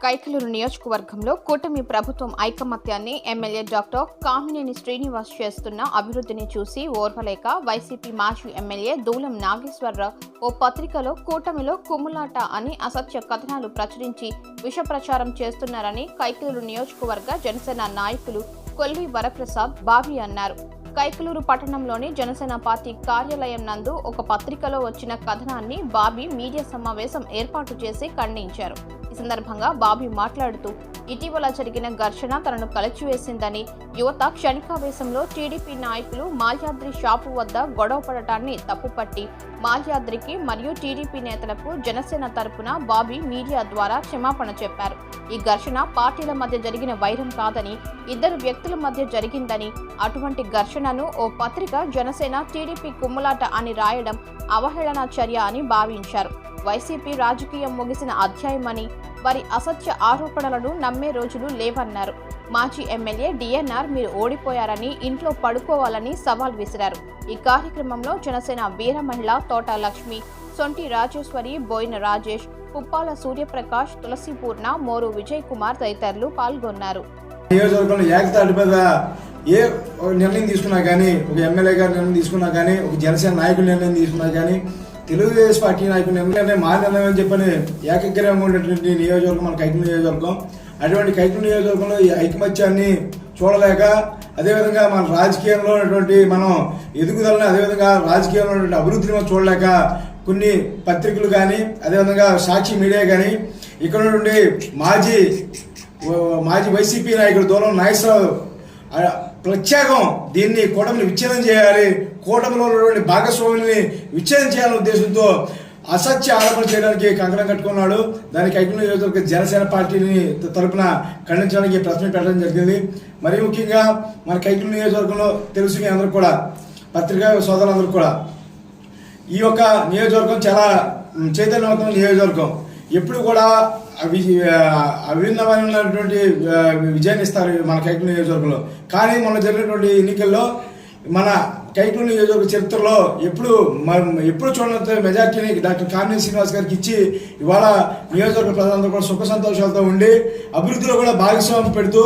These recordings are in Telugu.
కైకలూరు నియోజకవర్గంలో కూటమి ప్రభుత్వం ఐకమత్యాన్ని ఎమ్మెల్యే డాక్టర్ కామినేని శ్రీనివాస్ చేస్తున్న అభివృద్ధిని చూసి ఓర్వలేక వైసీపీ మాజీ ఎమ్మెల్యే దూలం నాగేశ్వరరావు ఓ పత్రికలో కూటమిలో కుమ్ములాట అని అసత్య కథనాలు ప్రచురించి విష ప్రచారం చేస్తున్నారని కైకలూరు నియోజకవర్గ జనసేన నాయకులు కొల్లి వరప్రసాద్ బావి అన్నారు. కైకలూరు పట్టణంలోని జనసేన పార్టీ కార్యాలయం నందు ఒక పత్రికలో వచ్చిన కథనాన్ని బాబీ మీడియా సమావేశం ఏర్పాటు చేసి ఖండించారు. ఈ సందర్భంగా బాబీ మాట్లాడుతూ ఇటీవల జరిగిన ఘర్షణ తనను కలిచివేసిందని యువత క్షణికావేశంలో టీడీపీ నాయకులు మాల్యాద్రి షాపు వద్ద గొడవ పడటాన్ని తప్పుపట్టి మాల్యాద్రికి మరియు టీడీపీ నేతలకు జనసేన తరపున బాబీ మీడియా ద్వారా క్షమాపణ చెప్పారు. ఈ ఘర్షణ పార్టీల మధ్య జరిగిన వైరం కాదని ఇద్దరు వ్యక్తుల మధ్య జరిగిందని అటువంటి ఘర్షణను ఓ పత్రిక జనసేన టీడీపీ కుమ్ములాట అని రాయడం అవహేళన చర్య అని భావించారు. వైసీపీ రాజకీయం ముగిసిన అధ్యాయమని వారి అసత్య ఆరోపణలను నమ్మే రోజులు లేవన్నారు. మాజీ ఎమ్మెల్యే డిఎన్ఆర్ మీరు ఓడిపోయారని ఇంట్లో పడుకోవాలని సవాల్ విసిరారు. ఈ కార్యక్రమంలో జనసేన వీర మహిళ తోట లక్ష్మి సొంటి రాజేశ్వరి బోయిన రాజేష్ పుప్పాల సూర్యప్రకాష్ తులసిపూర్ణ మోరు విజయ్ కుమార్ తదితరులు పాల్గొన్నారు. నియోజకవర్గంలో ఏకతాటి మీద ఏ నిర్ణయం తీసుకున్నా కానీ ఒక ఎమ్మెల్యే గారు నిర్ణయం తీసుకున్నా కానీ ఒక జనసేన నాయకుల నిర్ణయం తీసుకున్నా కానీ తెలుగుదేశం పార్టీ నాయకుల ఎందుకంటే మా నిర్ణయం చెప్పని ఏకగ్రీవంగా ఉన్నటువంటి నియోజకవర్గం మన కైకుల నియోజకవర్గం. అటువంటి కైకుల నియోజకవర్గంలో ఈ ఐకమత్యాన్ని చూడలేక అదేవిధంగా మన రాజకీయంలో ఉన్నటువంటి మనం ఎదుగుదలని అదేవిధంగా రాజకీయంలో ఉన్నటువంటి అభివృద్ధిని మనం చూడలేక కొన్ని పత్రికలు కానీ అదేవిధంగా సాక్షి మీడియా కానీ ఇక్కడ ఉన్నటువంటి మాజీ మాజీ వైసీపీ నాయకుడు దూరం నాగేశ్వరరావు ప్రత్యేకం. దీన్ని కూటమిని విచ్ఛేదం చేయాలి. కూటమిలో ఉన్నటువంటి భాగస్వాముల్ని విచ్ఛేదం చేయాలనే ఉద్దేశంతో అసత్య ఆరోపణ చేయడానికి కంకణం కట్టుకున్నాడు. దానికి ఐక్య నియోజకవర్గ జనసేన పార్టీని తరపున ఖండించడానికి ప్రశ్న పెట్టడం జరిగింది. మరీ ముఖ్యంగా మన కైకుల నియోజకవర్గంలో తెలుసు మీ అందరూ కూడా పత్రికా సోదరులందరూ కూడా ఈ యొక్క నియోజకవర్గం చాలా చైతన్యవంతమైన నియోజకవర్గం. ఎప్పుడు కూడా అవి అభిన్నమైనటువంటి విజయాన్ని ఇస్తారు మన కైకుల నియోజకవర్గంలో. కానీ మొన్న జరిగినటువంటి ఎన్నికల్లో మన కైకుల నియోజకవర్గ చరిత్రలో ఎప్పుడు ఎప్పుడు చూడనంత మెజార్టీని డాక్టర్ కామినేని శ్రీనివాస్ గారికి ఇచ్చి ఇవాళ నియోజకవర్గ ప్రజలందరూ కూడా సుఖ సంతోషాలతో ఉండి అభివృద్ధిలో కూడా భాగస్వామ్యం పెడుతూ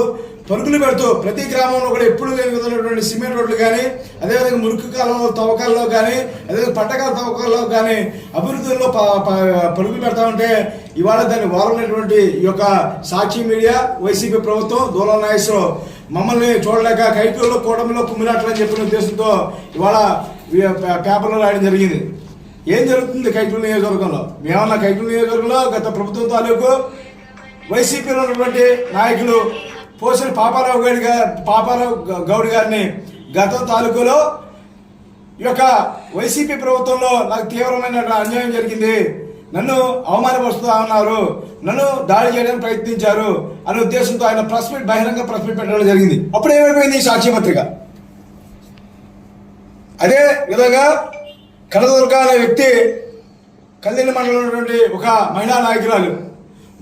పరుగులు పెడుతూ ప్రతి గ్రామంలో కూడా ఎప్పుడు లేని విధమైనటువంటి సిమెంట్ రోడ్లు కానీ అదేవిధంగా మురికి కాలంలో తవ్వకాల్లో కానీ అదేవిధంగా పంటకాల తవ్వకాల్లో కానీ అభివృద్ధిలో ప- ప- పరుగులు పెడతా ఉంటే ఇవాళ దాన్ని వారమైనటువంటి ఈ యొక్క సాక్షి మీడియా వైసీపీ ప్రభుత్వం దూలం నాగేశ్వరరావు మమ్మల్ని చూడలేక కైపీలో కూటమిలో కుమ్మినట్లని చెప్పిన ఉద్దేశంతో ఇవాళ పేపర్లో రాయడం జరిగింది. ఏం జరుగుతుంది కైకూరు నియోజకవర్గంలో? మేమన్నా కైకూరు నియోజకవర్గంలో గత ప్రభుత్వం తాలూకు వైసీపీలో ఉన్నటువంటి నాయకులు పోసిన పాపారావు గౌడ్ గారు పాపారావు గ- గౌడ్ గారిని గత తాలూకులో ఈ యొక్క వైసీపీ ప్రభుత్వంలో నాకు తీవ్రమైన అన్యాయం జరిగింది. నన్ను అవమానపరుస్తా ఉన్నారు నన్ను దాడి చేయడానికి ప్రయత్నించారు అనే ఉద్దేశంతో ఆయన ప్రెస్ మీట్ బహిరంగ ప్రెస్ మీట్ పెట్టడం జరిగింది. అప్పుడు ఏమైపోయింది ఈ సాక్షి పత్రిక? అదే విధంగా కడదుర్గ అనే వ్యక్తి కల్లిని మండలంలో ఒక మహిళా నాయకురాలు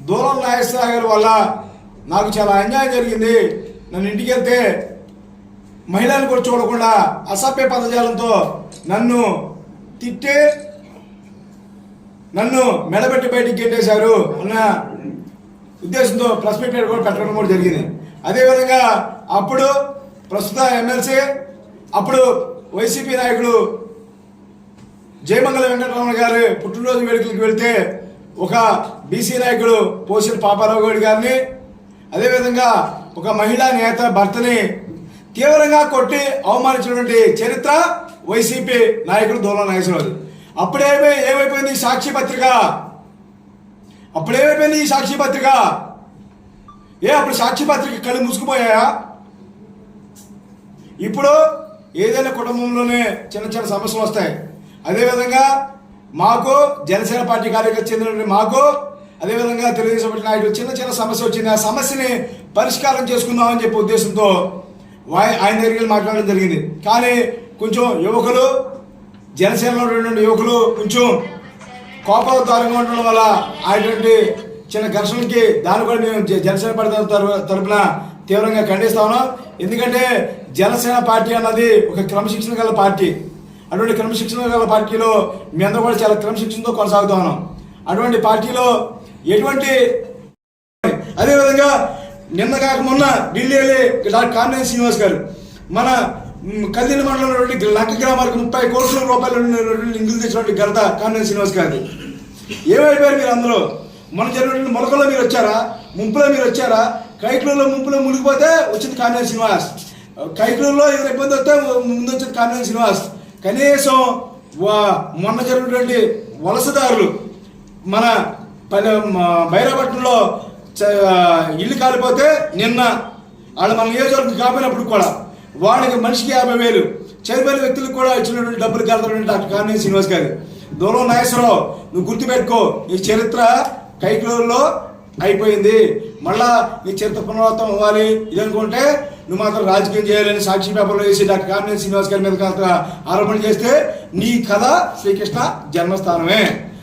దూరం నాగేశ్వర వల్ల నాకు చాలా అన్యాయం జరిగింది. నన్ను ఇంటికి వెళ్తే మహిళలను కూడా చూడకుండా అసభ్య పదజాలంతో నన్ను తిట్టి నన్ను మెడబెట్టి బయటికి గెట్టేశారు. అన్న ఉద్దేశంతో ప్రెస్ మీట్ కూడా పెట్టడం కూడా జరిగింది. అదేవిధంగా అప్పుడు ప్రస్తుత ఎమ్మెల్సీ అప్పుడు వైసీపీ నాయకుడు జయమంగళ వెంకటరమణ గారి పుట్టినరోజు వేడుకలకు వెళ్తే ఒక బీసీ నాయకుడు పోసిన పాపారావు గౌడ్ గారిని అదేవిధంగా ఒక మహిళా నేత భర్తని తీవ్రంగా కొట్టి అవమానించినటువంటి చరిత్ర వైసీపీ నాయకుడు దూలం నాగేశ్వరరావు అప్పుడే ఏమైపోయింది ఈ సాక్షి పత్రిక? అప్పుడేమైపోయింది ఈ సాక్షి పత్రిక? ఏ అప్పుడు సాక్షి పత్రిక కళ్ళు మూసుకుపోయాయా? ఇప్పుడు ఏదైనా కుటుంబంలోనే చిన్న చిన్న సమస్యలు వస్తాయి. అదేవిధంగా మాకు జనసేన పార్టీ కార్యకర్త చెందినటువంటి మాకు అదేవిధంగా తెలుగుదేశం పార్టీ నాయకుడు చిన్న చిన్న సమస్య వచ్చింది. ఆ సమస్యని పరిష్కారం చేసుకుందామని చెప్పే ఉద్దేశంతో వా- ఆయన దగ్గర మాట్లాడడం జరిగింది. కానీ కొంచెం యువకులు జనసేనలో ఉన్నటువంటి యువకులు కొంచెం కోపవతారంగా ఉండడం వల్ల అటువంటి చిన్న ఘర్షణకి దాన్ని కూడా మేము జనసేన పార్టీ తరఫున తరపున తీవ్రంగా ఖండిస్తా ఉన్నాం. ఎందుకంటే జనసేన పార్టీ అన్నది ఒక క్రమశిక్షణ గల పార్టీ. అటువంటి క్రమశిక్షణ గల పార్టీలో మీ అందరూ కూడా చాలా క్రమశిక్షణతో కొనసాగుతా ఉన్నాం. అటువంటి పార్టీలో ఎటువంటి అదేవిధంగా నిన్న కాక మొన్న ఢిల్లీ వెళ్ళి డాక్టర్ కామినేని శ్రీనివాస్ గారు మన మ్, కదిరి మండలంలో గ్రామాలకు ముప్పై కోట్ల రూపాయలు నిధులు తెచ్చినటువంటి ఘనత కామినేని శ్రీనివాస్ గారిది. ఏమైపోయారు మీరు అందరూ మన జరిగినటువంటి మొలకలో మీరు వచ్చారా? ముంపులో మీరు వచ్చారా? కైకులలో ముంపులో మునిగిపోతే వచ్చింది కామినేని శ్రీనివాస్. కైకులలో ఏదైనా ఇబ్బంది వస్తే ముందు వచ్చింది కామినేని శ్రీనివాస్. కనీసం వా- మొన్న జరిగినటువంటి వలసదారులు మన పల్లె బైరాపట్నంలో చ- ఇల్లు కాలిపోతే నిన్న వాళ్ళు మన నియోజకవర్గం కాపినప్పుడు కూడా వాళ్ళకి మనిషికి యాభై వేలు. చనిపోయిన వ్యక్తులకు కూడా ఇచ్చినటువంటి డబ్బులు కలుగుతున్నటువంటి డాక్టర్ కామినేని శ్రీనివాస్ గారు. దూరం నాగేశ్వరరావు నువ్వు గుర్తుపెట్టుకో ఈ చరిత్ర కైకులూరులో అయిపోయింది. మళ్ళా నీ చరిత్ర పునరావృతం అవ్వాలి. ఇదనుకుంటే నువ్వు మాత్రం రాజకీయం చేయాలని సాక్షి పేపర్లో వేసి డాక్టర్ కామినేని శ్రీనివాస్ గారి మీద కాస్త ఆరోపణ చేస్తే నీ కథ శ్రీకృష్ణ జన్మస్థానమే.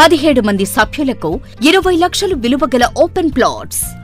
పదిహేడు మంది సభ్యులకు ఇరవై లక్షలు విలువ గల ఓపెన్ ప్లాట్స్.